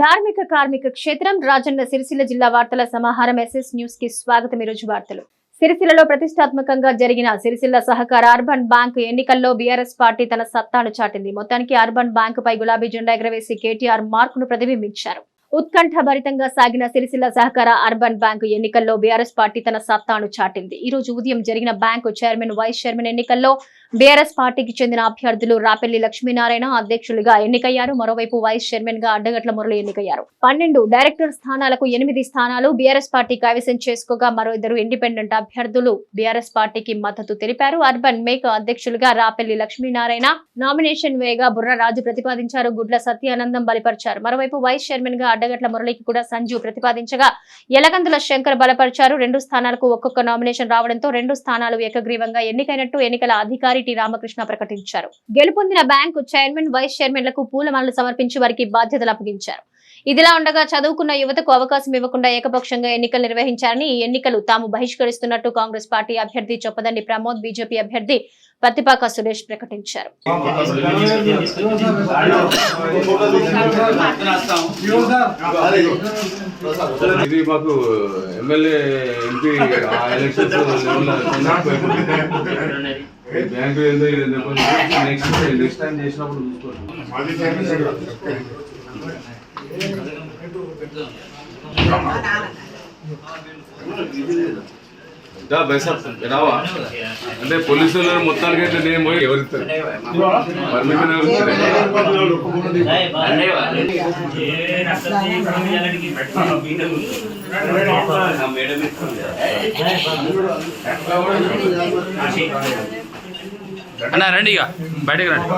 ధార్మిక కార్మిక క్షేత్రం రాజన్న సిరిసిల్ల జిల్లా వార్తల సమాహారం ఎస్ఎస్ న్యూస్కి స్వాగతం ఈరోజు వార్తలు. సిరిసిల్లలో ప్రతిష్టాత్మకంగా జరిగిన సిరిసిల్ల సహకార అర్బన్ బ్యాంకు ఎన్నికల్లో బీఆర్ఎస్ పార్టీ తన సత్తాను చాటింది. మొత్తానికి అర్బన్ బ్యాంకు పై గులాబీ జెండా ఎగరవేసి కేటీఆర్ మార్కును ప్రతిబింబించారు. ఉత్కంఠభరితంగా సాగిన సిరిసిల్ల సహకార అర్బన్ బ్యాంకు ఎన్నికల్లో బీఆర్ఎస్ పార్టీ తన సత్తాను చాటింది. ఈ రోజు ఉదయం జరిగిన బ్యాంకు చైర్మన్ వైస్ చైర్మన్ ఎన్నికల్లో బీఆర్ఎస్ పార్టీకి చెందిన అభ్యర్థులు రాపెల్లి లక్ష్మీనారాయణ అధ్యక్షులుగా ఎన్నికయ్యారు. మరోవైపు వైస్ చైర్మన్గా అడ్డగట్ల మురళి ఎన్నికయ్యారు. పన్నెండు డైరెక్టర్ స్థానాలకు ఎనిమిది స్థానాలు బీఆర్ఎస్ పార్టీ కైవసం చేసుకోగా మరో ఇద్దరు ఇండిపెండెంట్ అభ్యర్థులు బీఆర్ఎస్ పార్టీకి మద్దతు తెలిపారు. అర్బన్ మేక్ అధ్యక్షులుగా రాపెల్లి లక్ష్మీనారాయణ నామినేషన్ వేగా బుర్రరాజు ప్రతిపాదించారు. గుడ్ల సత్యానందం బలిపరిచారు. మరోవైపు వైస్ చైర్మన్గా అడ్డగట్ల మురళికి కూడా సంజు ప్రతిపాదించగా ఎలగందుల శంకర్ బలపరిచారు. రెండు స్థానాలకు ఒక్కొక్క నామినేషన్ రావడంతో రెండు స్థానాలు ఏకగ్రీవంగా ఎన్నికైనట్టు ఎన్నికల అధికారి టి రామకృష్ణ ప్రకటించారు. గెలుపొందిన బ్యాంకు చైర్మన్ వైస్ చైర్మన్లకు పూలమాలలు సమర్పించి వారికి బాధ్యతలు అప్పగించారు. ఇదిలా ఉండగా చదువుకున్న యువతకు అవకాశం ఇవ్వకుండా ఏకపక్షంగా ఎన్నికలు నిర్వహించారని ఈ ఎన్నికలు తాము బహిష్కరిస్తున్నట్టు కాంగ్రెస్ పార్టీ అభ్యర్థి చొప్పదండి ప్రమోద్ బీజేపీ అభ్యర్థి పత్తిపాక సురేష్ ప్రకటించారు. ఇది మాకు ఎమ్మెల్యే ఎంపీ ఎలక్షన్స్ బ్యాంకు ఏందో ఇది నెక్స్ట్ నెక్స్ట్ టైం చేసినప్పుడు చూసుకోండి. రావా అంటే పోలీసులు మొత్తానికి అయితే నేను పోయి ఎవరిస్తారు పర్మిషన్ ఎవరిస్తారు అన్న రండి ఇక బయటకు రండి.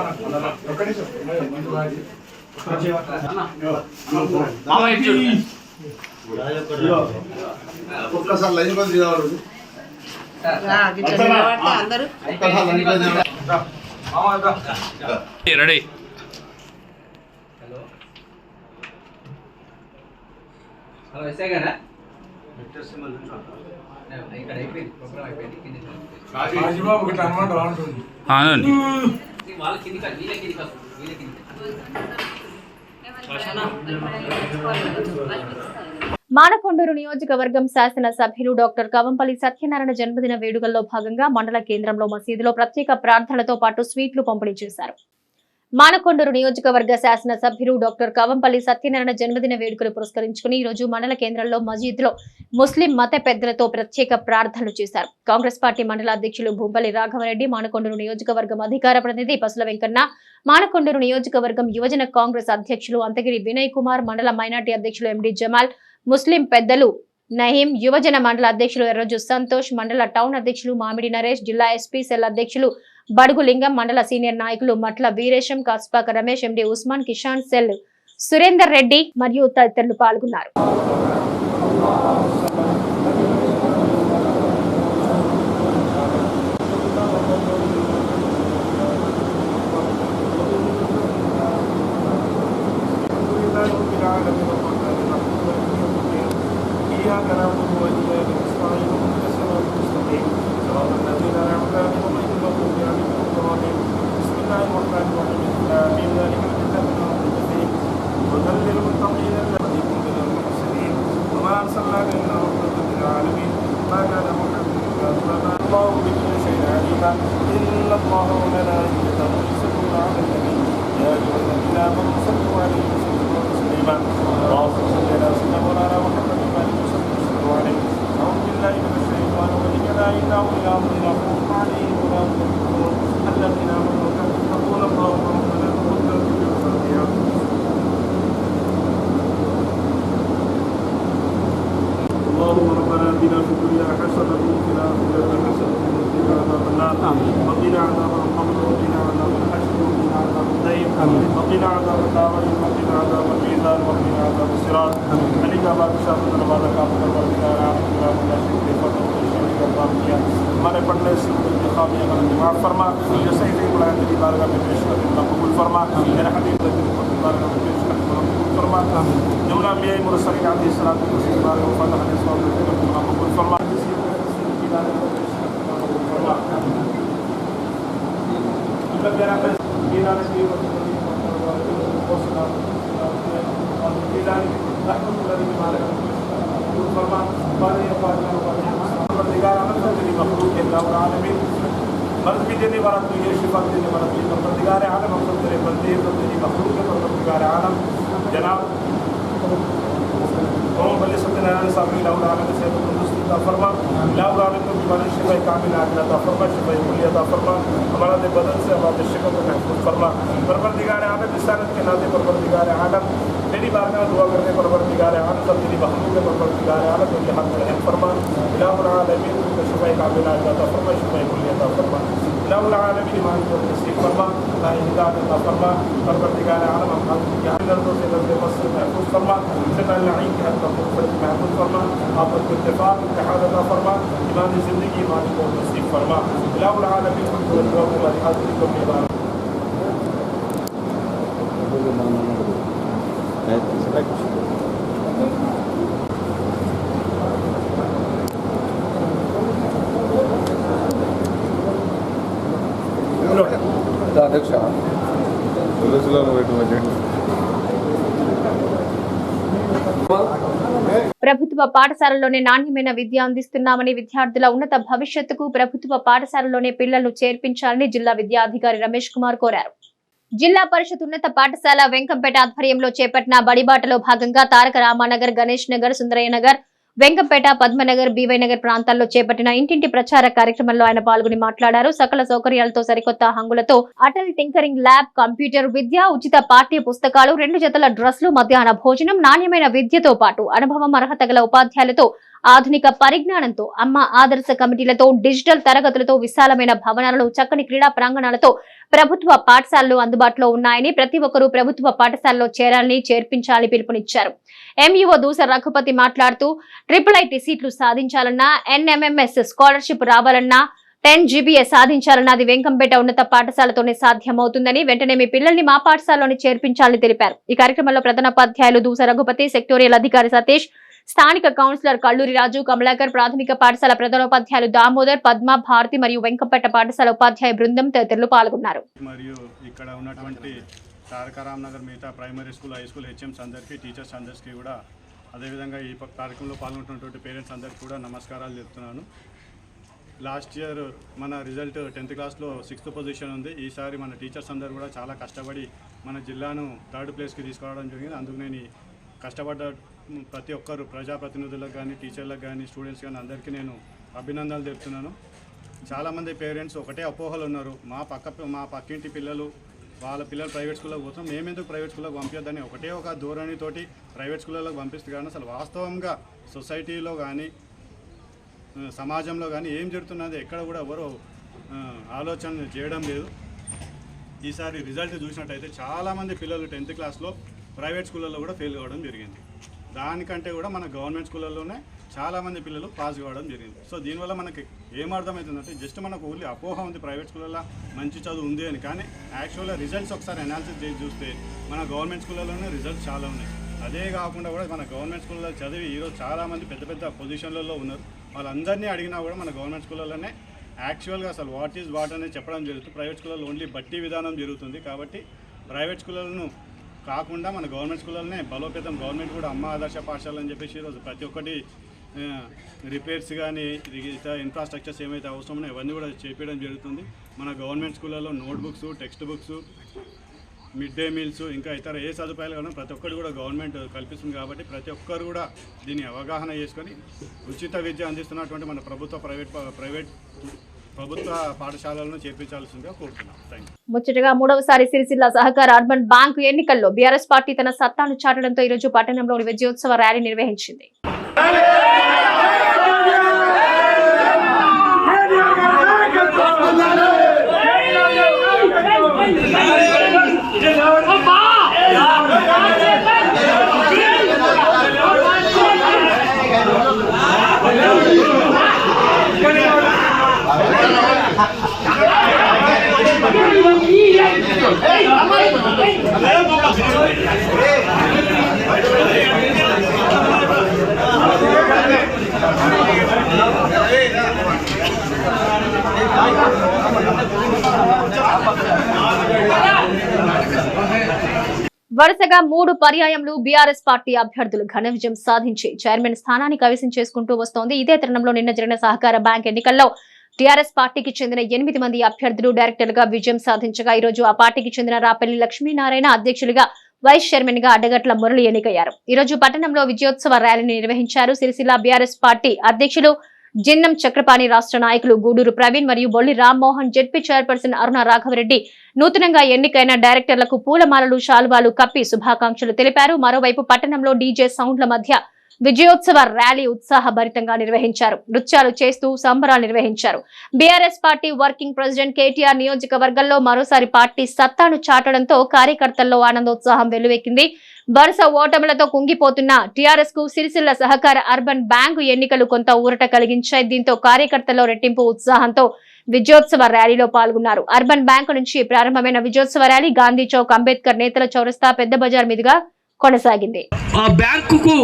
ఒక్కసారి లైన్ బంద్ కావాలి రెడీ హలో ఎస్ఐ గారా అనండి వాళ్ళ కింది కాదు వీళ్ళ కింది కాదు వీళ్ళ కింది మానకొండూరు నియోజకవర్గం శాసన సభ్యులు డాక్టర్ కవంపల్లి సత్యనారాయణ జన్మదిన వేడుకల్లో భాగంగా మండల కేంద్రంలో మసీదులో ప్రత్యేక ప్రార్థనలతో పాటు స్వీట్లు పంపిణీ చేశారు. మానకొండూరు నియోజకవర్గ శాసన సభ్యులు డాక్టర్ కవంపల్లి సత్యనారాయణ జన్మదిన వేడుకలు పురస్కరించుకుని ఈ రోజు మండల కేంద్రంలో మజీద్లో ముస్లిం మత పెద్దలతో ప్రత్యేక ప్రార్థనలు చేశారు. కాంగ్రెస్ పార్టీ మండల అధ్యక్షులు భూంపల్లి రాఘవరెడ్డి మానకొండూరు నియోజకవర్గం అధికార ప్రతినిధి పసుల వెంకన్న మానకొండూరు నియోజకవర్గం యువజన కాంగ్రెస్ అధ్యక్షులు అంతగిరి వినయ్ కుమార్ మండల మైనార్టీ అధ్యక్షులు ఎండి జమాల్ ముస్లిం పెద్దలు నహీం యువజన మండల అధ్యక్షులు ఎర్రజు సంతోష్ మండల టౌన్ అధ్యక్షులు మామిడి నరేష్ జిల్లా ఎస్పీ సెల్ అధ్యక్షులు బడుగు లింగం మండల సీనియర్ నాయకులు మట్ల వీరేశం కాస్పాక రమేష్ ఎండి ఉస్మాన్ కిషాన్ సెల్ సురేందర్ రెడ్డి మరియు తదితరులు పాల్గొన్నారు. of the world. الخاطئة مع الفرما في سيف ولا عندي بارك في بيشنا نقوم الفرما أنا حبيب بدي بارك في بيشنا نقوم الفرما جملة أنبياء مرسلين عليه الصلاة والسلام بارك وفتح عليه الصلاة والسلام نقوم الفرما نحن الذي مالك الفرمان قال يا فاضل وبارك مخلوق الله العالمين മസ്ജിദിന്റെ വളർത്തുകയും ഷിഫത്തിന്റെ വളർത്തുകയും പത്രത്തുകാരാണ് മൊത്തത്തിലെ പ്രത്യേക മഹ്ലൂക്കിന്റെ പത്രത്തുകാരാണ് ജനാബ് قوم بل صلی اللہ علیہ صاحب اللہ علیہ صحت الدست عطا فرما۔ اللہ علیہ کو بیماری شفا کامل عطا فرما شفا کلی عطا فرما۔ ہمارا دے بدن سے ہمارے شفا کو محفوظ فرما۔ پروردگار عالم رسالت کے ناتے پروردگار عالم تیری بارگاہ دعا کرتے پروردگار عالم سب تیری بہنوں کے پروردگار عالم کو یہ حق فرما۔ اللہ العالمین کو شفا کامل عطا فرما شفا کلی عطا فرما۔ لولا العالمين ما انت تسليم فرما لا اهداد الله فرما پروردگار عالم ہم حق کیا نظروں سے نظر بس محفوظ فرما سنا نعیم کی حد تک فرما محفوظ فرما آفت کو اتفاق اتحاد عطا فرما ایمان زندگی ایمان إيه کو نصیب فرما لولا العالمین حق و رب و حاضر کو مبارک Evet, select. పాఠశాలలోనే నాణ్యమైన విద్య అందిస్తున్నామని విద్యార్థుల ఉన్నత భవిష్యత్తుకు ప్రభుత్వ పాఠశాలలోనే పిల్లలను చేర్పించాలని జిల్లా విద్యాధికారి రమేష్ కుమార్ కోరారు. జిల్లా పరిషత్ ఉన్నత పాఠశాల వెంకంపేట ఆధ్వర్యంలో చేపట్టిన బడిబాటలో భాగంగా తారక రామానగర్ గణేష్ నగర్ సుందరయ్య నగర్ వెంకంపేట పద్మనగర్ బీవై నగర్ ప్రాంతాల్లో చేపట్టిన ఇంటింటి ప్రచార కార్యక్రమంలో ఆయన పాల్గొని మాట్లాడారు. సకల సౌకర్యాలతో సరికొత్త హంగులతో అటల్ టింకరింగ్ ల్యాబ్ కంప్యూటర్ విద్య ఉచిత పాఠ్య పుస్తకాలు రెండు జతల డ్రెస్లు మధ్యాహ్న భోజనం నాణ్యమైన విద్యతో పాటు అనుభవం అర్హత గల ఉపాధ్యాయులతో ఆధునిక పరిజ్ఞానంతో అమ్మ ఆదర్శ కమిటీలతో డిజిటల్ తరగతులతో విశాలమైన భవనాలను చక్కని క్రీడా ప్రాంగణాలతో ప్రభుత్వ పాఠశాలలు అందుబాటులో ఉన్నాయని ప్రతి ఒక్కరూ ప్రభుత్వ పాఠశాలలో చేరాలని చేర్పించాలని పిలుపునిచ్చారు. ఎంఈఓ దూస రఘుపతి మాట్లాడుతూ ట్రిపుల్ ఐటీ సీట్లు సాధించాలన్నా ఎన్ఎంఎంఎస్ స్కాలర్షిప్ రావాలన్నా టెన్ జీబీఏ సాధించాలన్నది వెంకంపేట ఉన్నత పాఠశాలతోనే సాధ్యమవుతుందని వెంటనే మీ పిల్లల్ని మా పాఠశాలలోనే చేర్పించాలని తెలిపారు. ఈ కార్యక్రమంలో ప్రధానోపాధ్యాయులు దూస రఘుపతి సెక్టోరియల్ అధికారి సతీష్ స్థానిక కౌన్సిలర్ కల్లూరి రాజు కమలాకర్ ప్రాథమిక పాఠశాల ప్రధానోపాధ్యాయులు దామోదర్ పద్మ భారతి మరియు వెంకపేట పాఠశాల ఉపాధ్యాయ బృందం తదితరులు పాల్గొన్నారు. మరియు ఇక్కడ ఉన్నటువంటి తారకారాం నగర్ మిగతా primary school high school HMs అందరికీ టీచర్స్ అందరికీ కూడా అదేవిధంగా ఈ కార్యక్రమంలో పాల్గొంటున్నటువంటి పేరెంట్స్ అందరికీ కూడా నమస్కారాలు చెప్తున్నాను. లాస్ట్ ఇయర్ మన రిజల్ట్ టెన్త్ క్లాస్లో సిక్స్త్ పొజిషన్ ఉంది. ఈసారి మన టీచర్స్ అందరూ కూడా చాలా కష్టపడి మన జిల్లాను థర్డ్ ప్లేస్కి తీసుకురావడం జరిగింది. అందుకు నేను కష్టపడ్డ ప్రతి ఒక్కరు ప్రజాప్రతినిధులకు కానీ టీచర్లకు కానీ స్టూడెంట్స్ కానీ అందరికీ నేను అభినందనలు చెప్తున్నాను చాలామంది పేరెంట్స్ ఒకటే అపోహలు ఉన్నారు. మా పక్క మా పక్కింటి పిల్లలు వాళ్ళ పిల్లలు ప్రైవేట్ స్కూల్లో పోతాం మేమెందుకు ప్రైవేట్ స్కూల్లోకి పంపించొద్దని ఒకటే ఒక ధోరణితోటి ప్రైవేట్ స్కూళ్ళలోకి పంపిస్తే కానీ అసలు వాస్తవంగా సొసైటీలో కానీ సమాజంలో కానీ ఏం జరుగుతున్నది ఎక్కడ కూడా ఎవరు ఆలోచన చేయడం లేదు. ఈసారి రిజల్ట్ చూసినట్టయితే చాలామంది పిల్లలు టెన్త్ క్లాస్లో ప్రైవేట్ స్కూళ్ళల్లో కూడా ఫెయిల్ కావడం జరిగింది. దానికంటే కూడా మన గవర్నమెంట్ స్కూళ్ళలోనే చాలామంది పిల్లలు పాస్ కావడం జరిగింది. సో దీనివల్ల మనకి ఏం అర్థమవుతుందంటే జస్ట్ మనకు ఓన్లీ అపోహ ఉంది ప్రైవేట్ స్కూళ్ళల్లో మంచి చదువు ఉంది అని. కానీ యాక్చువల్గా రిజల్ట్స్ ఒకసారి అనాలిసిస్ చేసి చూస్తే మన గవర్నమెంట్ స్కూళ్ళలోనే రిజల్ట్స్ చాలా ఉన్నాయి. అదే కాకుండా కూడా మన గవర్నమెంట్ స్కూల్లో చదివి ఈరోజు చాలామంది పెద్ద పెద్ద పొజిషన్లలో ఉన్నారు. వాళ్ళందరినీ అడిగినా కూడా మన గవర్నమెంట్ స్కూళ్ళలోనే యాక్చువల్గా అసలు వాట్ ఈజ్ వాట్ అనేది చెప్పడం జరుగుతుంది. ప్రైవేట్ స్కూళ్ళలో ఓన్లీ బట్టి విధానం జరుగుతుంది. కాబట్టి ప్రైవేట్ స్కూళ్ళను కాకుండా మన గవర్నమెంట్ స్కూళ్ళనే బలోపేతం గవర్నమెంట్ కూడా అమ్మ ఆదర్శ పాఠశాల అని చెప్పేసి ఈరోజు ప్రతి ఒక్కటి రిపేర్స్ కానీ ఇతర ఇన్ఫ్రాస్ట్రక్చర్స్ ఏమైతే అవసరమో ఇవన్నీ కూడా చేపించడం జరుగుతుంది. మన గవర్నమెంట్ స్కూళ్ళలో notebooks textbooks mid day meals ఇంకా ఇతర ఏ సదుపాయాలు కానీ ప్రతి ఒక్కరు కూడా గవర్నమెంట్ కల్పిస్తుంది కాబట్టి ప్రతి ఒక్కరు కూడా దీన్ని అవగాహన చేసుకొని ఉచిత విద్య అందిస్తున్నటువంటి మన ప్రభుత్వ ప్రైవేట్ ప్రైవేట్ ప్రభుత్వ పాఠశాలలను చేర్పించాల్సిందిగా కోరుతున్నాం. ముచ్చటగా మూడవసారి సిరిసిల్ల సహకార అర్బన్ బ్యాంకు ఎన్నికల్లో బీఆర్ఎస్ పార్టీ తన సత్తాను చాటడంతో ఈ రోజు పట్టణంలోని విజయోత్సవ ర్యాలీ నిర్వహించింది. వరుసగా మూడు పర్యాయంలో బీఆర్ఎస్ పార్టీ అభ్యర్థులు ఘన విజయం సాధించి చైర్మన్ స్థానాన్ని కవిసం చేసుకుంటూ వస్తోంది. ఇదే తరుణంలో నిన్న జరిగిన సహకార బ్యాంక్ ఎన్నికల్లో టీఆర్ఎస్ పార్టీకి చెందిన ఎనిమిది మంది అభ్యర్థులు డైరెక్టర్లుగా విజయం సాధించగా ఈ రోజు ఆ పార్టీకి చెందిన రాపల్లి లక్ష్మీనారాయణ అధ్యక్షులుగా వైస్ చైర్మన్గా అడ్డగట్ల మురళి ఎన్నికయ్యారు. ఈ రోజు పట్టణంలో విజయోత్సవ ర్యాలీని నిర్వహించారు. సిరిసిల్ల బీఆర్ఎస్ పార్టీ అధ్యక్షులు జిన్నం చక్రపాణి రాష్ట్ర నాయకులు గూడూరు ప్రవీణ్ మరియు బొల్లి రామ్మోహన్ జెడ్పీ చైర్పర్సన్ అరుణ రాఘవరెడ్డి నూతనంగా ఎన్నికైన డైరెక్టర్లకు పూలమాలలు శాలువాలు కప్పి శుభాకాంక్షలు తెలిపారు. మరోవైపు పట్టణంలో డీజే సౌండ్ల మధ్య విజయోత్సవ ర్యాలీ ఉత్సాహభరితంగా నిర్వహించారు. నృత్యాలు చేస్తూ సంబరాలు నిర్వహించారు. BRS party working president KTR నియోజకవర్గంలో మరోసారి పార్టీ సత్తాను చాటడంతో కార్యకర్తల్లో ఆనందోత్సాహం వెల్లువెక్కింది వరుస ఓటములతో కుంగిపోతున్న టీఆర్ఎస్కు సిరిసిల్ల సహకార అర్బన్ బ్యాంకు ఎన్నికలు కొంత ఊరట కలిగించాయి. దీంతో కార్యకర్తల్లో రెట్టింపు ఉత్సాహంతో విజయోత్సవ ర్యాలీలో పాల్గొన్నారు. అర్బన్ బ్యాంకు నుంచి ప్రారంభమైన విజయోత్సవ ర్యాలీ గాంధీ చౌక్ అంబేద్కర్ నేతల చౌరస్తా పెద్ద బజార్ మీదుగా కొనసాగింది. ఆ బ్యాంకుకు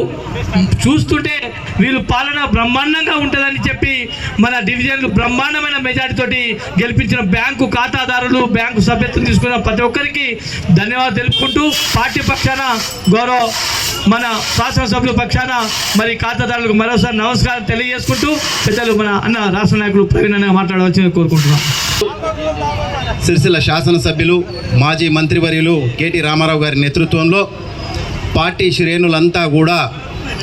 చూస్తుంటే వీళ్ళు పాలన బ్రహ్మాండంగా ఉంటుందని చెప్పి మన డివిజన్లు బ్రహ్మాండమైన మెజార్టీ తోటి గెలిపించిన బ్యాంకు ఖాతాదారులు బ్యాంకు సభ్యత్వం తీసుకున్న ప్రతి ఒక్కరికి ధన్యవాదాలు తెలుపుకుంటూ పార్టీ పక్షాన గౌరవ మన శాసనసభ్యుల పక్షాన మరి ఖాతాదారులకు మరోసారి నమస్కారం తెలియజేసుకుంటూ పెద్దలు మన అన్న రాష్ట్ర నాయకులు ప్రవీణ్ అన్న మాట్లాడవలసింది కోరుకుంటున్నాం. సిరిసిల్ల శాసనసభ్యులు మాజీ మంత్రివర్యులు కేటీ రామారావు గారి నేతృత్వంలో పార్టీ శ్రేణులంతా కూడా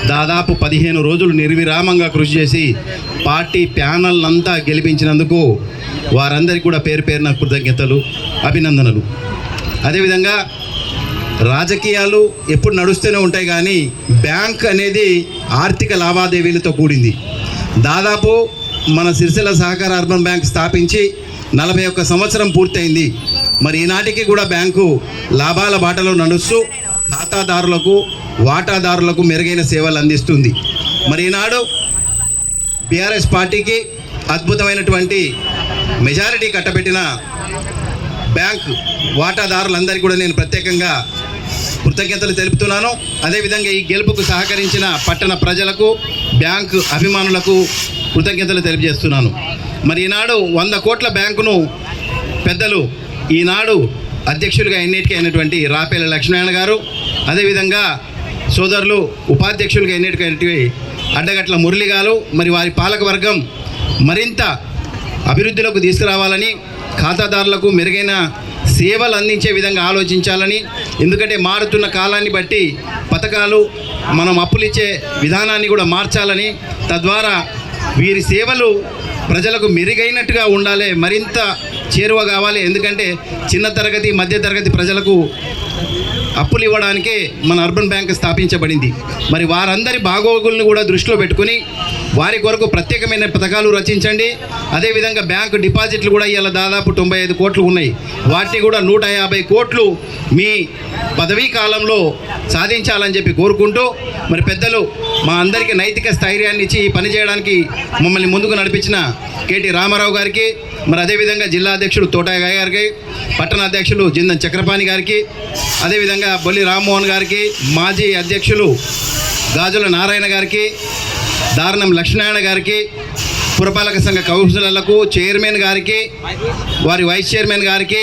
దాదాపు పదిహేను రోజులు నిర్విరామంగా కృషి చేసి పార్టీ ప్యానల్ అంతా గెలిపించినందుకు వారందరికీ కూడా పేరు పేరున కృతజ్ఞతలు అభినందనలు. అదేవిధంగా రాజకీయాలు ఎప్పుడు నడుస్తూనే ఉంటాయి కానీ బ్యాంక్ అనేది ఆర్థిక లావాదేవీలతో కూడింది. దాదాపు మన సిరిసిల్ల సహకార అర్బన్ బ్యాంక్ స్థాపించి నలభై ఒక్క సంవత్సరం పూర్తయింది. మరి ఈనాటికి కూడా బ్యాంకు లాభాల బాటలో నడుస్తూ ఖాతాదారులకు వాటాదారులకు మెరుగైన సేవలు అందిస్తుంది. మరి ఈనాడు బీఆర్ఎస్ పార్టీకి అద్భుతమైనటువంటి మెజారిటీ కట్టబెట్టిన బ్యాంక్ వాటాదారులందరికీ కూడా నేను ప్రత్యేకంగా కృతజ్ఞతలు తెలుపుతున్నాను. అదేవిధంగా ఈ గెలుపుకు సహకరించిన పట్టణ ప్రజలకు బ్యాంక్ అభిమానులకు కృతజ్ఞతలు తెలియజేస్తున్నాను. మరి ఈనాడు వంద కోట్ల బ్యాంకును పెద్దలు ఈనాడు అధ్యక్షులుగా ఎన్నిటికీ అయినటువంటి రాపేల లక్ష్మీనారాయణ గారు అదేవిధంగా సోదరులు ఉపాధ్యక్షులుగా ఎన్నిటికైనటువంటి అడ్డగట్ల మురళి గారు మరి వారి పాలకవర్గం మరింత అభివృద్ధిలోకి తీసుకురావాలని ఖాతాదారులకు మెరుగైన సేవలు అందించే విధంగా ఆలోచించాలని ఎందుకంటే మారుతున్న కాలాన్ని బట్టి పథకాలు మనం అప్పులు ఇచ్చే విధానాన్ని కూడా మార్చాలని తద్వారా వీరి సేవలు ప్రజలకు మెరుగైనట్టుగా ఉండాలి మరింత చేరువ కావాలి. ఎందుకంటే చిన్న తరగతి మధ్య తరగతి ప్రజలకు అప్పులు ఇవ్వడానికే మన అర్బన్ బ్యాంక్ స్థాపించబడింది. మరి వారందరి బాగోగులను కూడా దృష్టిలో పెట్టుకుని వారి కొరకు ప్రత్యేకమైన పథకాలు రచించండి. అదేవిధంగా బ్యాంకు డిపాజిట్లు కూడా ఇవాళ దాదాపు తొంభై ఐదు కోట్లు ఉన్నాయి. వాటిని కూడా నూట యాభై కోట్లు మీ పదవీ కాలంలో సాధించాలని చెప్పి కోరుకుంటూ మరి పెద్దలు మా అందరికీ నైతిక స్థైర్యాన్ని ఇచ్చి ఈ పని చేయడానికి మమ్మల్ని ముందుకు నడిపించిన కేటీ రామారావు గారికి మరి అదేవిధంగా జిల్లా అధ్యక్షుడు తోటాయ గారికి పట్టణ అధ్యక్షులు జిందన్ చక్రపాణి గారికి అదేవిధంగా బొల్లి రామ్మోహన్ గారికి మాజీ అధ్యక్షులు గాజుల నారాయణ గారికి దారుణం లక్ష్మీనారాయణ గారికి పురపాలక సంఘ కౌన్సిలర్లకు చైర్మన్ గారికి వారి వైస్ చైర్మన్ గారికి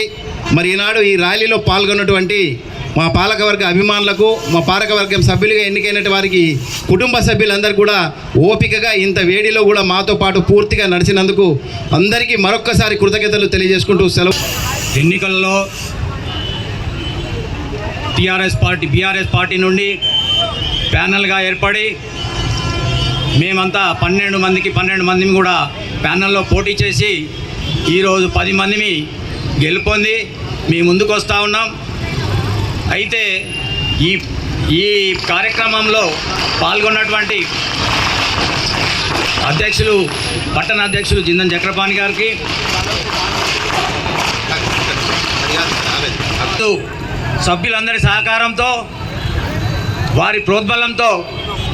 మరి ఈనాడు ఈ ర్యాలీలో పాల్గొన్నటువంటి మా పాలకవర్గ అభిమానులకు మా పాలకవర్గం సభ్యులుగా ఎన్నికైన వారికి కుటుంబ సభ్యులందరూ కూడా ఓపికగా ఇంత వేడిలో కూడా మాతో పాటు పూర్తిగా నడిచినందుకు అందరికీ మరొక్కసారి కృతజ్ఞతలు తెలియజేసుకుంటూ సెలవు. ఎన్నికల్లో టీఆర్ఎస్ పార్టీ బీఆర్ఎస్ పార్టీ నుండి ప్యానల్గా ఏర్పడి మేమంతా పన్నెండు మందికి పన్నెండు మందిని కూడా ప్యానల్లో పోటీ చేసి ఈరోజు పది మందిని గెలుపొంది మీ ముందుకు వస్తూ ఉన్నాం. అయితే ఈ ఈ కార్యక్రమంలో పాల్గొన్నటువంటి అధ్యక్షులు పట్టణ అధ్యక్షులు జిందన్ చక్రపాణి గారికి సభ్యులందరి సహకారంతో వారి ప్రోద్బలంతో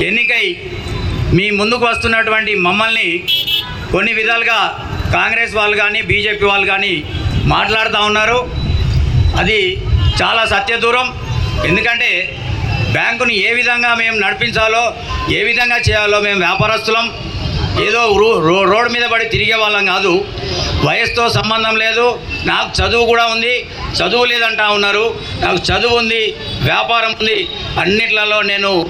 ఎన్నికై మీ ముందుకు వస్తున్నటువంటి మమ్మల్ని కొన్ని విధాలుగా కాంగ్రెస్ వాళ్ళు కానీ బీజేపీ వాళ్ళు కానీ మాట్లాడుతూ ఉన్నారు. అది చాలా సత్యదూరం. ఎందుకంటే బ్యాంకుని ఏ విధంగా మేము నడిపించాలో ఏ విధంగా చేయాలో మేము వ్యాపారస్తులం. ఏదో రో- రో- రోడ్డు మీద పడి తిరిగే వాళ్ళం కాదు. వయసుతో సంబంధం లేదు. నాకు చదువు కూడా ఉంది. చదువు లేదంటా ఉన్నారు. నాకు చదువు ఉంది. వ్యాపారం ఉంది. అన్నిట్లలో నేను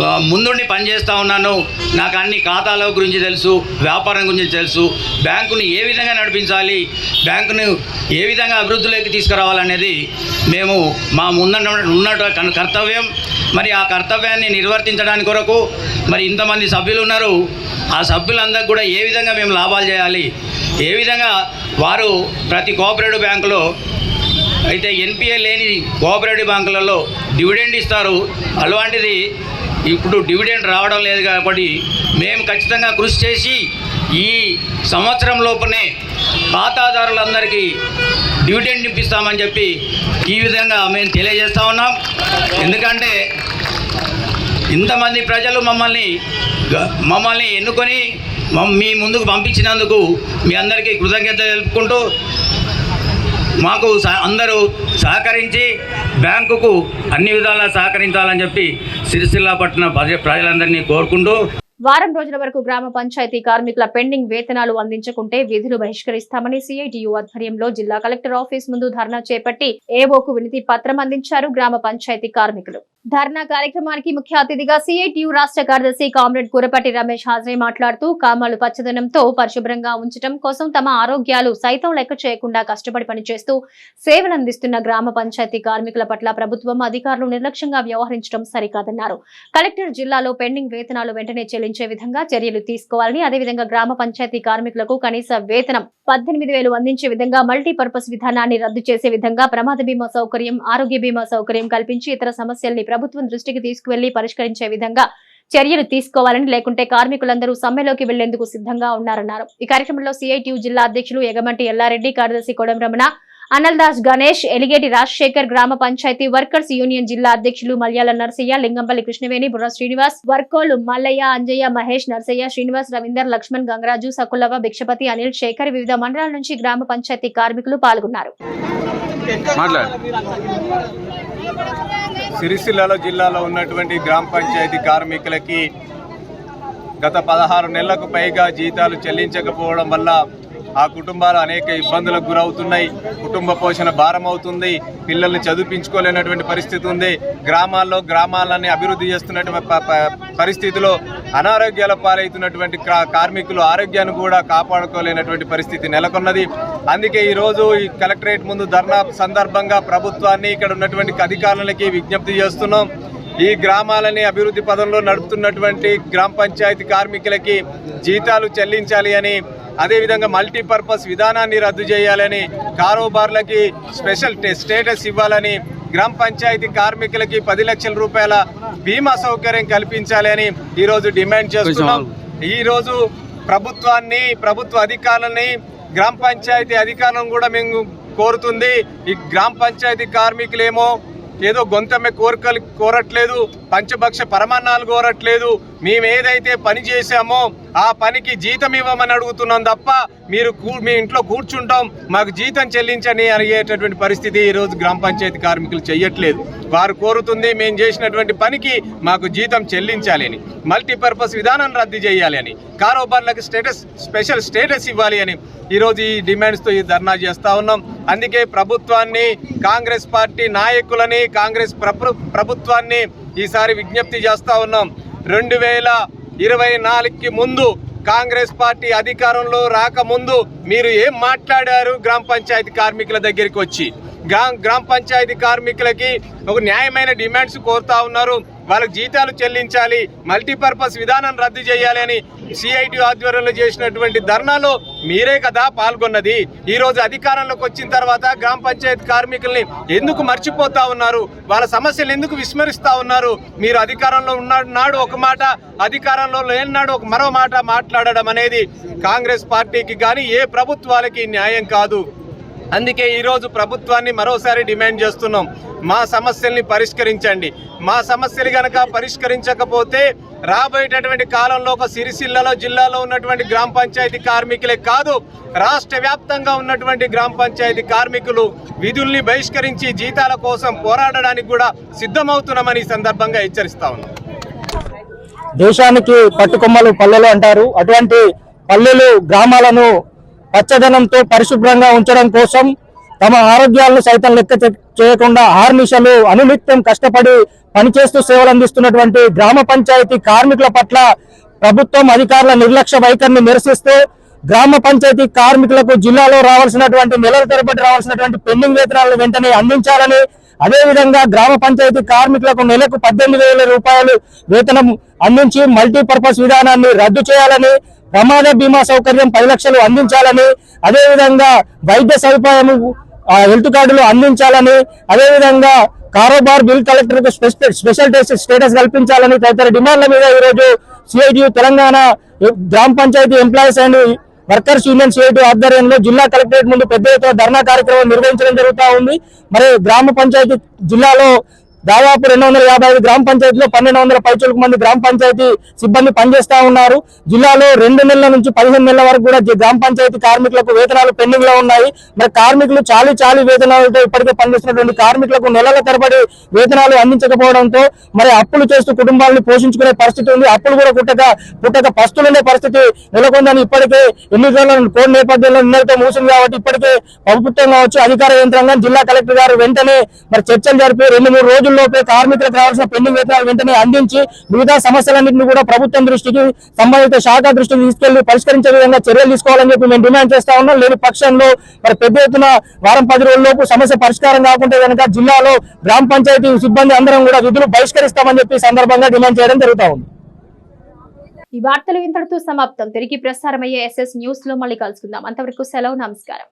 ముందుండి పనిచేస్తూ ఉన్నాను. నాకు అన్ని ఖాతాల గురించి తెలుసు వ్యాపారం గురించి తెలుసు. బ్యాంకుని ఏ విధంగా నడిపించాలి బ్యాంకును ఏ విధంగా అభివృద్ధిలోకి తీసుకురావాలనేది మేము మా ముందు ఉన్న కర్తవ్యం. మరి ఆ కర్తవ్యాన్ని నిర్వర్తించడానికి కొరకు మరి ఇంతమంది సభ్యులు ఉన్నారు ఆ సభ్యులందరికీ కూడా ఏ విధంగా మేము లాభాలు చేయాలి ఏ విధంగా వారు ప్రతి కోఆపరేటివ్ బ్యాంకులో అయితే ఎన్పిఏ లేని కోఆపరేటివ్ బ్యాంకులలో డివిడెండ్ ఇస్తారు. అలాంటిది ఇప్పుడు డివిడెండ్ రావడం లేదు కాబట్టి మేము ఖచ్చితంగా కృషి చేసి ఈ సంవత్సరం లోపునే ఖాతాదారులందరికీ డివిడెండ్ ఇప్పిస్తామని చెప్పి ఈ విధంగా మేము తెలియజేస్తా ఉన్నాం. ఎందుకంటే ఇంతమంది ప్రజలు మమ్మల్ని మమ్మల్ని ఎన్నుకొని మీ ముందుకు పంపించినందుకు మీ అందరికీ కృతజ్ఞత తెలుపుకుంటూ మాకు అందరూ సహకరించి బ్యాంకుకు అన్ని విధాలా సహకరించాలని చెప్పి సిరిసిల్ల పట్టణ ప్రజలందరినీ కోరుకుంటూ వారం రోజుల వరకు గ్రామ పంచాయతీ కార్మికుల పెండింగ్ వేతనాలు అందించకుంటే విధులు బహిష్కరిస్తామని సిఐటియు ఆధ్వర్యంలో జిల్లా కలెక్టర్ ఆఫీస్ ముందు ధర్నా చేపట్టి ఏవోకు వినతి పత్రం అందించారు గ్రామ పంచాయతీ కార్మికులు. ధర్నా కార్యక్రమానికి ముఖ్య అతిథిగా సిఐటియు రాష్ట్ర కార్యదర్శి కామ్రేడ్ కురపటి రమేష్ హాజరై మాట్లాడుతూ కామాలు పచ్చదనంతో పరిశుభ్రంగా ఉంచడం కోసం తమ ఆరోగ్యాలు సైతం లెక్క చేయకుండా కష్టపడి పనిచేస్తూ సేవలు అందిస్తున్న గ్రామ పంచాయతీ కార్మికుల పట్ల ప్రభుత్వం అధికారులు నిర్లక్ష్యంగా వ్యవహరించడం సరికాదన్నారు. కలెక్టర్ జిల్లాలో పెండింగ్ వేతనాలు వెంటనే చెల్లించే విధంగా చర్యలు తీసుకోవాలని అదేవిధంగా గ్రామ పంచాయతీ కార్మికులకు కనీస వేతనం పద్దెనిమిది వేలు అందించే విధంగా మల్టీపర్పస్ విధానాన్ని రద్దు చేసే విధంగా ప్రమాద బీమా సౌకర్యం ఆరోగ్య బీమా సౌకర్యం కల్పించి ఇతర సమస్యల్ని ప్రభుత్వం దృష్టికి తీసుకువెళ్ళి పరిష్కరించే విధంగా చర్యలు తీసుకోవాలని లేకుంటే కార్మికులందరూ సమ్మెలోకి వెళ్ళేందుకు సిద్ధంగా ఉన్నారన్నారు. ఈ కార్యక్రమంలో సిఐటియు జిల్లా అధ్యక్షులు ఎగమంటి ఎల్లారెడ్డి కార్యదర్శి కోడం రమణ అనల్దాస్ గణేష్ ఎలిగేటి రాజశేఖర్ గ్రామ పంచాయతీ వర్కర్స్ యూనియన్ జిల్లా అధ్యక్షులు మల్యాల నర్సయ్య లింగంపల్లి కృష్ణవేణి బుర్ర శ్రీనివాస్ వర్కోలు మల్లయ్య అంజయ్య మహేష్ నర్సయ్య శ్రీనివాస్ రవీందర్ లక్ష్మణ్ గంగరాజు సకులవ భిక్షపతి అనిల్ శేఖర్ వివిధ మండలాల నుంచి గ్రామ పంచాయతీ కార్మికులు పాల్గొన్నారు. సిరిసిల్లలో జిల్లాలో ఉన్నటువంటి గ్రామ పంచాయతీ కార్మికులకి గత పదహారు నెలలకు పైగా జీతాలు చెల్లించకపోవడం వల్ల ఆ కుటుంబాలు అనేక ఇబ్బందులకు గురవుతున్నాయి. కుటుంబ పోషణ భారం అవుతుంది పిల్లల్ని చదివించుకోలేనటువంటి పరిస్థితి ఉంది. గ్రామాల్లో గ్రామాలని అభివృద్ధి చేస్తున్నటువంటి పరిస్థితిలో అనారోగ్యాల పాలవుతున్నటువంటి కార్మికులు ఆరోగ్యాన్ని కూడా కాపాడుకోలేనటువంటి పరిస్థితి నెలకొన్నది. అందుకే ఈరోజు ఈ కలెక్టరేట్ ముందు ధర్నా సందర్భంగా ప్రభుత్వాన్ని ఇక్కడ ఉన్నటువంటి అధికారులకి విజ్ఞప్తి చేస్తున్నాం. ఈ గ్రామాలని అభివృద్ధి పదంలో నడుపుతున్నటువంటి గ్రామ పంచాయతీ కార్మికులకి జీతాలు చెల్లించాలి అని అదేవిధంగా మల్టీపర్పస్ విధానాన్ని రద్దు చేయాలని కారోబార్లకి స్పెషల్ స్టేటస్ ఇవ్వాలని గ్రామ పంచాయతీ కార్మికులకి పది లక్షల రూపాయల బీమా సౌకర్యం కల్పించాలి అని ఈరోజు డిమాండ్ చేస్తున్నాం. ఈరోజు ప్రభుత్వాన్ని ప్రభుత్వ అధికారులని గ్రామ పంచాయతీ అధికారులను కూడా మేము కోరుతుంది. ఈ గ్రామ పంచాయతీ కార్మికులేమో ఏదో గొంతమ్మే కోరికలు కోరట్లేదు పంచభక్ష పరమాన్నాలు కోరట్లేదు మేము ఏదైతే పని చేశామో ఆ పనికి జీతం ఇవ్వమని అడుగుతున్నాం తప్ప మీరు కూ- మీ ఇంట్లో కూర్చుంటాం మాకు జీతం చెల్లించని అడిగేటటువంటి పరిస్థితి ఈరోజు గ్రామ పంచాయతీ కార్మికులు చెయ్యట్లేదు. వారు కోరుతుంది మేము చేసినటువంటి పనికి మాకు జీతం చెల్లించాలి అని మల్టీపర్పస్ విధానం రద్దు చేయాలి అని కారోబార్లకు స్టేటస్ స్పెషల్ స్టేటస్ ఇవ్వాలి అని ఈరోజు ఈ డిమాండ్స్తో ఈ ధర్నా చేస్తూ ఉన్నాం. అందుకే ప్రభుత్వాన్ని కాంగ్రెస్ పార్టీ నాయకులని కాంగ్రెస్ ప్రభుత్వాన్ని ఈసారి విజ్ఞప్తి చేస్తూ ఉన్నాం. రెండు వేల ఇరవై నాలుగుకి ముందు కాంగ్రెస్ పార్టీ అధికారంలో రాకముందు మీరు ఏం మాట్లాడారు గ్రామ పంచాయతీ కార్మికుల దగ్గరికి వచ్చి? గ్రామ పంచాయతీ కార్మికులకి ఒక న్యాయమైన డిమాండ్స్ కోరుతా ఉన్నారు. వాళ్ళకి జీతాలు చెల్లించాలి మల్టీపర్పస్ విధానం రద్దు చేయాలి అని సిఐటి ఆధ్వర్యంలో చేసినటువంటి ధర్నాలో మీరే కదా పాల్గొన్నది. ఈరోజు అధికారంలోకి వచ్చిన తర్వాత గ్రామ పంచాయతీ కార్మికుల్ని ఎందుకు మర్చిపోతా ఉన్నారు? వాళ్ళ సమస్యలు ఎందుకు విస్మరిస్తా ఉన్నారు? మీరు అధికారంలో ఉన్న నాడు ఒక మాట అధికారంలో లేనినాడు ఒక మరో మాట మాట్లాడడం అనేది కాంగ్రెస్ పార్టీకి కానీ ఏ ప్రభుత్వాలకి న్యాయం కాదు. అందుకే ఈరోజు ప్రభుత్వాన్ని మరోసారి డిమాండ్ చేస్తున్నాం. మా సమస్యల్ని పరిష్కరించండి. మా సమస్యలు గనక పరిష్కరించకపోతే రాబోయేటటువంటి కాలంలో ఒక సిరిసిల్లలో జిల్లాలో ఉన్నటువంటి గ్రామ పంచాయతీ కార్మికులే కాదు రాష్ట్ర వ్యాప్తంగా ఉన్నటువంటి గ్రామ పంచాయతీ కార్మికులు విధుల్ని బహిష్కరించి జీతాల కోసం పోరాడడానికి కూడా సిద్ధమవుతున్నామని ఈ సందర్భంగా హెచ్చరిస్తా ఉన్నాం. దేశానికి పట్టుకొమ్మలు పల్లెలు అంటారు. అటువంటి పల్లెలు గ్రామాలను పచ్చదనంతో పరిశుభ్రంగా ఉంచడం కోసం తమ ఆరోగ్యాలను సైతం లెక్క చేయకుండా ఆర్నిశలు అనునిత్యం కష్టపడి పనిచేస్తూ సేవలు అందిస్తున్నటువంటి గ్రామ పంచాయతీ కార్మికుల పట్ల ప్రభుత్వం అధికారుల నిర్లక్ష్య వైఖరిని నిరసిస్తూ గ్రామ పంచాయతీ కార్మికులకు జిల్లాలో రావాల్సినటువంటి నెలల తరబడి రావాల్సినటువంటి పెండింగ్ వేతనాలను వెంటనే అందించాలని అదేవిధంగా గ్రామ పంచాయతీ కార్మికులకు నెలకు పద్దెనిమిది వేల రూపాయలు వేతనం అందించి మల్టీపర్పస్ విధానాన్ని రద్దు చేయాలని ప్రమాద బీమా సౌకర్యం పది లక్షలు అందించాలని అదేవిధంగా వైద్య సదుపాయం హెల్త్ కార్డులు అందించాలని అదేవిధంగా కారోబార్ బిల్ కలెక్టర్కు స్పెషల్ స్టేటస్ కల్పించాలని తదితర డిమాండ్ల మీద ఈరోజు సిఐటియు తెలంగాణ గ్రామ panchayat employees and workers union CIT ఆధ్వర్యంలో జిల్లా కలెక్టరేట్ ముందు పెద్ద ఎత్తున ధర్నా కార్యక్రమం నిర్వహించడం జరుగుతూ ఉంది. మరి గ్రామ పంచాయతీ జిల్లాలో దాదాపు రెండు వందల యాభై ఐదు గ్రామ పంచాయతీలో పన్నెండు వందల పైచులకు మంది గ్రామ పంచాయతీ సిబ్బంది పనిచేస్తా ఉన్నారు. జిల్లాలో రెండు నెలల నుంచి పదిహేను నెలల వరకు కూడా గ్రామ పంచాయతీ కార్మికులకు వేతనాలు పెండింగ్లో ఉన్నాయి. మరి కార్మికులు చాలీ చాలీ వేతనాలతో ఇప్పటికే పనిచేస్తున్నటువంటి కార్మికులకు నెలల తరబడి వేతనాలు అందించకపోవడంతో మరి అప్పులు చేస్తూ కుటుంబాలను పోషించుకునే పరిస్థితి ఉంది. అప్పులు కూడా పుట్టక పుట్టక పస్తులునే పరిస్థితి నెలకొందని ఇప్పటికే ఎన్నికల కోడ్ నేపథ్యంలో నిన్నటితో మూసింది కాబట్టి ఇప్పటికే ప్రభుత్వం కావచ్చు అధికార యంత్రాంగం జిల్లా కలెక్టర్ గారు వెంటనే మరి చర్చలు జరిపి రెండు మూడు రోజులు లోపే కార్మికులకు రావాల్సిన పెండింగ్ వేతనాలు వెంటనే అందించి మిగతా సమస్యలన్నింటినీ కూడా ప్రభుత్వం దృష్టికి సంబంధిత శాఖ దృష్టికి తీసుకెళ్ళి పరిష్కరించే విధంగా చర్యలు తీసుకోవాలని చెప్పి మేము డిమాండ్ చేస్తా ఉన్నాం. లేని పక్షంలో మరి పెద్ద ఎత్తున వారం పది రోజుల్లోపు సమస్య పరిష్కారం కాకుంటే కనుక జిల్లాలో గ్రామ పంచాయతీ సిబ్బంది అందరం కూడా విధులు బహిష్కరిస్తామని చెప్పి సందర్భంగా డిమాండ్ చేయడం జరుగుతా ఉంది. ఈ వార్తలు ఇంతటితో సమాప్తం. తిరిగి ప్రసారమయ్యే ఎస్ఎస్ న్యూస్లో మళ్ళీ కలుసుకుందాం. అంతవరకు సెలవు నమస్కారం.